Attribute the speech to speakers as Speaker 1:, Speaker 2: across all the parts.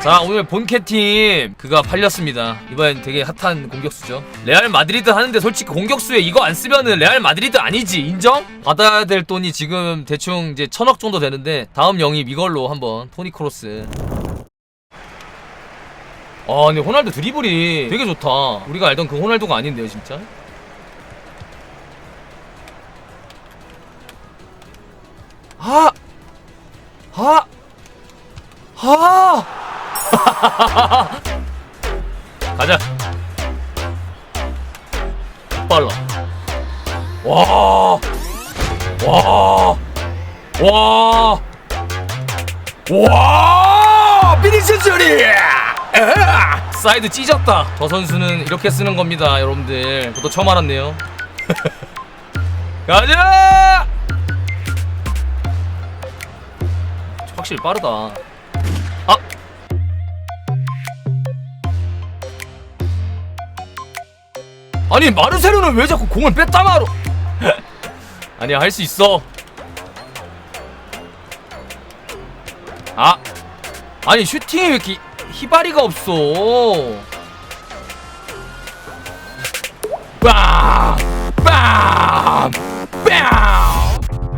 Speaker 1: 자 오늘 본캐팀 그가 팔렸습니다 이번엔 되게 핫한 공격수죠 레알 마드리드 하는데 솔직히 공격수에 이거 안 쓰면은 레알 마드리드 아니지 인정? 받아야 될 돈이 지금 대충 이제 천억 정도 되는데 다음 영입 이걸로 한번 토니 크로스 아 근데 호날두 드리블이 되게 좋다 우리가 알던 그 호날두가 아닌데요 진짜 하! 하! 하! 가자. 빨라. 와. 와. 와. 와! 피니시즈리! 사이드 찢었다. 저 선수는 이렇게 쓰는 겁니다, 여러분들. 저도 처음 알았네요. 가자! 확실히 빠르다. 아! 아니 마르세로는 왜 자꾸 공을 뺐다 마로? 아니야 할수 있어. 아 아니 슈팅이 왜 이렇게 희바리가 없어?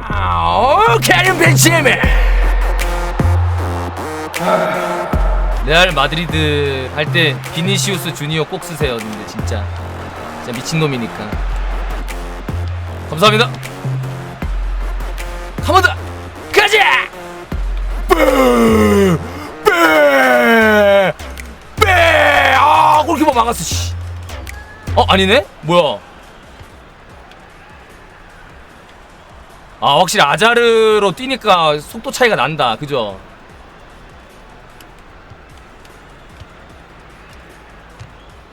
Speaker 1: 아, 캐린 벤치맨! 레알 마드리드 할때 비니시우스 주니어 꼭 쓰세요 근데 진짜 진짜 미친놈이니까. 감사합니다. 한번더 가자! 빼빼빼아 골키퍼 막았어 씨. 어 아니네? 뭐야? 아 확실히 아자르로 뛰니까 속도 차이가 난다. 그죠?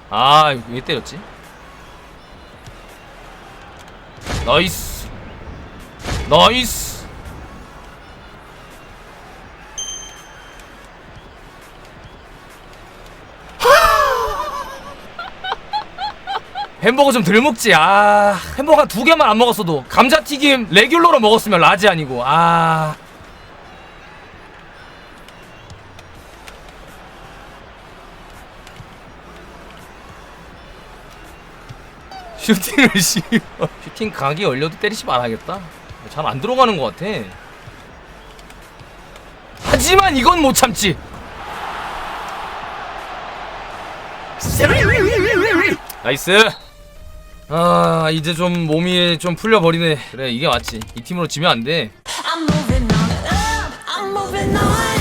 Speaker 1: 아, 왜 때렸지? 나이스. 나이스. 햄버거 좀 덜 먹지. 아, 햄버거 한두 개만 안 먹었어도 감자튀김 레귤러로 먹었으면 라지 아니고. 아. 슈팅을 씨 슈팅 각이 열려도 때리지 말아야겠다. 잘 안 들어가는 것 같아. 하지만 이건 못 참지. 나이스. 아 이제 좀 몸이 좀 풀려 버리네. 그래 이게 맞지. 이 팀으로 지면 안 돼.
Speaker 2: I'm moving on. Up. I'm moving on.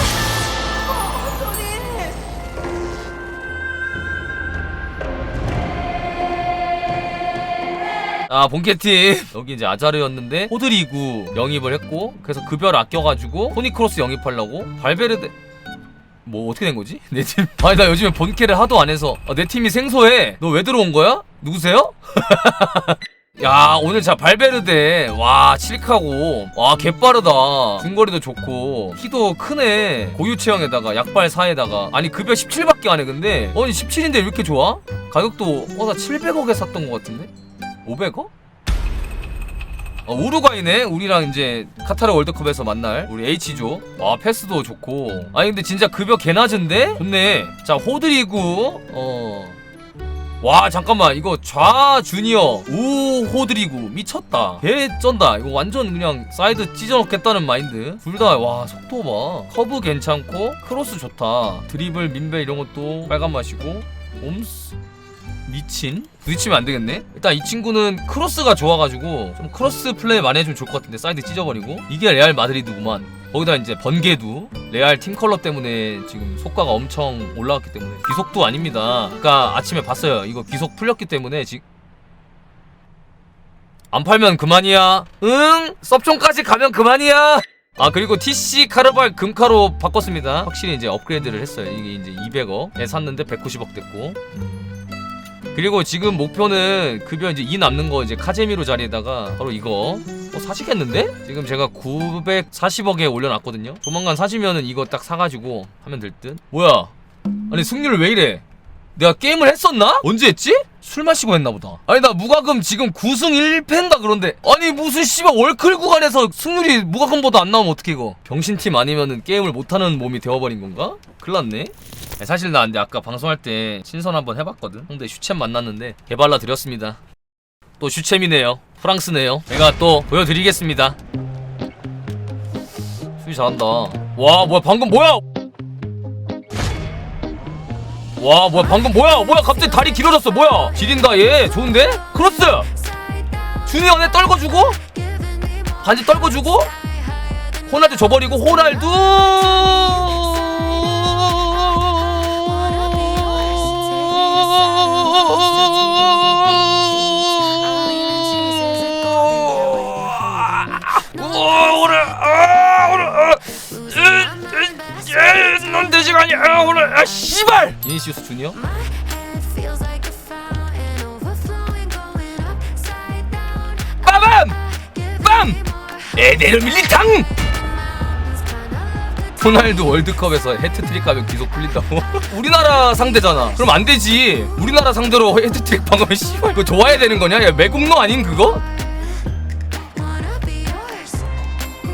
Speaker 1: 아 본캐팀 여기 이제 아자르였는데 호드리구 영입을 했고 그래서 급여를 아껴가지고 토니 크로스 영입하려고 발베르데 뭐 어떻게 된 거지? 내 팀. 아니 나 요즘에 본캐를 하도 안 해서 아, 내 팀이 생소해. 너 왜 들어온 거야? 누구세요? 야 오늘 자 발베르데 와 칠카고 와 개빠르다 중거리도 좋고 키도 크네 고유 체형에다가 약발 사에다가 아니 급여 17밖에 안 해 근데 아니 17인데 왜 이렇게 좋아? 가격도 어나 700억에 샀던 것 같은데 500억? 어, 우루과이네. 우리랑 이제 카타르 월드컵에서 만날 우리 H조. 와 패스도 좋고. 아니 근데 진짜 급여 개 낮은데 좋네. 자 호드리구 어 와 잠깐만. 이거 좌 주니어 우 호드리구. 미쳤다. 개 쩐다. 이거 완전 그냥 사이드 찢어놓겠다는 마인드. 둘 다 와 속도 봐. 커브 괜찮고 크로스 좋다. 드리블 민배 이런 것도 빨간 맛이고. 옴스 미친? 부딪히면 안 되겠네? 일단 이 친구는 크로스가 좋아가지고 좀 크로스 플레이 많이 해주면 좋을 것 같은데 사이드 찢어버리고. 이게 레알 마드리드구만. 거기다 이제 번개도 레알 팀 컬러 때문에 지금 속가가 엄청 올라왔기 때문에. 귀속도 아닙니다. 그니까 아침에 봤어요. 이거 귀속 풀렸기 때문에 지금 안 팔면 그만이야. 응? 섭종까지 가면 그만이야. 아 그리고 TC 카르발 금카로 바꿨습니다. 확실히 이제 업그레이드를 했어요. 이게 이제 200억에 샀는데 190억 됐고 그리고 지금 목표는 급여 이제 2 남는 거 이제 카제미로 자리에다가 바로 이거 어 사시겠는데? 지금 제가 940억에 올려놨거든요 조만간 사시면은 이거 딱 사가지고 하면 될듯 뭐야 아니 승률 왜 이래 내가 게임을 했었나? 언제 했지? 술 마시고 했나 보다 아니 나 무과금 지금 9승 1패인가 그런데 아니 무슨 씨발 월클 구간에서 승률이 무과금보다 안 나오면 어떡해 이거 병신팀 아니면은 게임을 못하는 몸이 되어버린 건가? 큰일 났네 사실 나 근데 아까 방송할 때 신선 한번 해봤거든. 근데 슈챔 만났는데 개발라 드렸습니다. 또 슈챔이네요. 프랑스네요. 제가 또 보여드리겠습니다. 수비 잘한다. 와 뭐야 방금 뭐야? 와 뭐야 방금 뭐야 뭐야 갑자기 다리 길어졌어 뭐야. 지린다 얘. 좋은데? 크로스. 준이 형에 떨궈주고? 반지 떨궈주고? 호날두 줘버리고 호날두 으, 으, 넌 돼지가 아니야 아, 오늘 아 씨발 비니시우스 주니어. 빠밤 빰 에데르 밀리탕 호날두 월드컵에서 해트트릭 가면 기속 풀린다고? 우리나라 상대잖아. 그럼 안 되지. 우리나라 상대로 해트트릭 방하면 씨발 그거 좋아야 되는 거냐? 야 매국노 아닌 그거?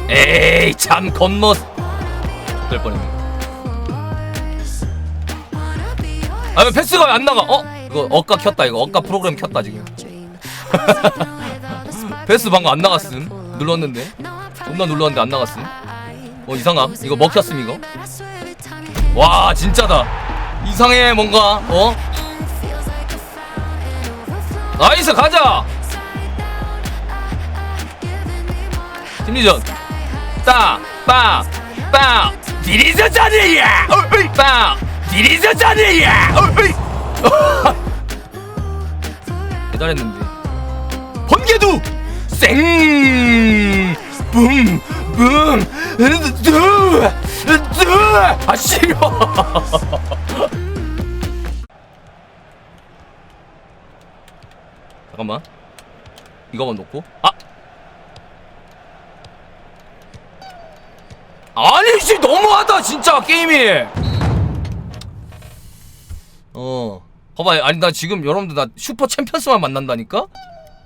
Speaker 1: 에이 참 겉멋. 될 뻔했네. 아왜 패스가 왜 안 나가? 어? 이거 억가 켰다 이거 억가 프로그램 켰다 지금. 패스 방금 안 나갔음. 눌렀는데. 존나 눌렀는데 안 나갔음. 어 이상함. 이거 먹혔음 이거. 와 진짜다. 이상해 뭔가. 어? 나이스 가자.
Speaker 2: Giving me more.
Speaker 1: 심리전 빵빵빵 디리저 자네야 빵 디리저 자네 야 대단했는데. 번개두 쌩붐 붐 두 두 아 싫어. 잠깐만. 이거만 놓고. 아! 아니 씨 너무하다 진짜 게임이 어 봐봐 아니 나 지금 여러분들 나 슈퍼 챔피언스만 만난다니까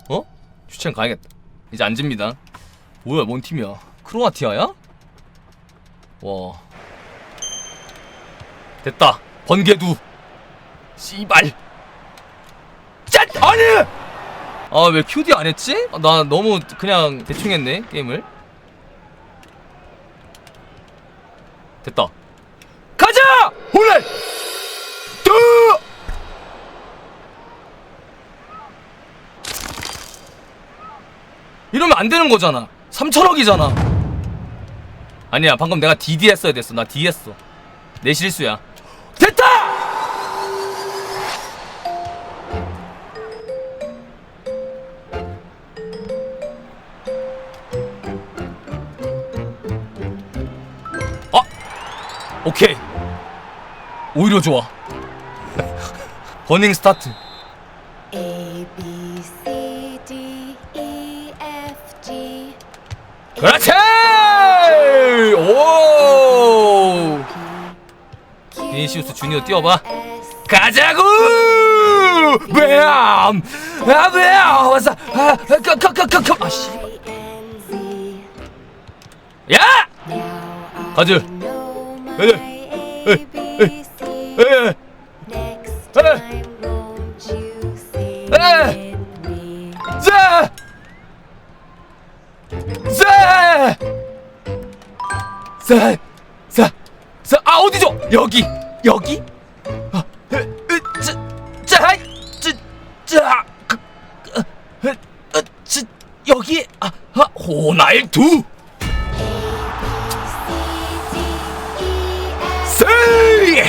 Speaker 1: 어? 슈챔 가야겠다 이제 안 집니다 뭐야 뭔 팀이야 크로아티아야? 와 됐다 번개두 씨발 짠 아니 아 왜 QD 안 했지? 아, 나 너무 그냥 대충 했네 게임을 됐다. 가자! 호날! 이러면 안 되는 거잖아. 3천억이잖아. 아니야, 방금 내가 DD 했어야 됐어. 나 D 했어. 내 실수야. 됐다! 아! 오케이. 오히려 좋아. 버닝 스타트.
Speaker 2: A B
Speaker 1: 그렇지! 오! 비니시우스 주니어 뛰어봐.
Speaker 2: S
Speaker 1: 가자고! 뱀! 아, 뱀! 왔어! 아, 컴, 컴, 컴, 컴, 컴! 아, 씨. 야! 가즈. 가즈.
Speaker 2: A B C.
Speaker 1: 에,
Speaker 2: Next
Speaker 1: 자! 자! 자! 아, 어디죠? 여기! 여기? 아, 으, 으, 자! 자! 하이! 자! 자! 그, 어, 으, 으, 자, 여기! 아, 아, 호날두! 세이!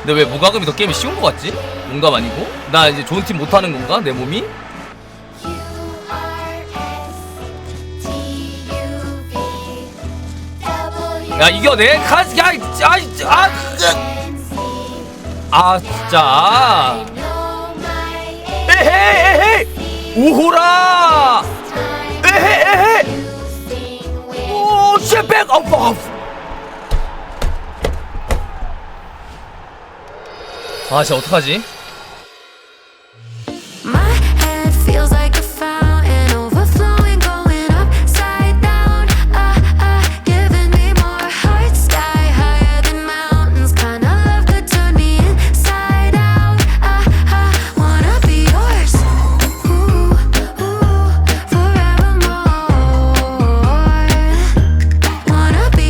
Speaker 1: 근데 왜 무과금이 더 게임이 쉬운 거 같지? 뭔가 아니고? 나 이제 좋은 팀 못하는 건가? 내 몸이? 야 이겨내 가, 야, 아, 아, 아, 진짜. 에헤, 에헤, 오호라. 에헤, 에헤. 오, 쉣백, 어, 어. 아, 진짜 어떡하지?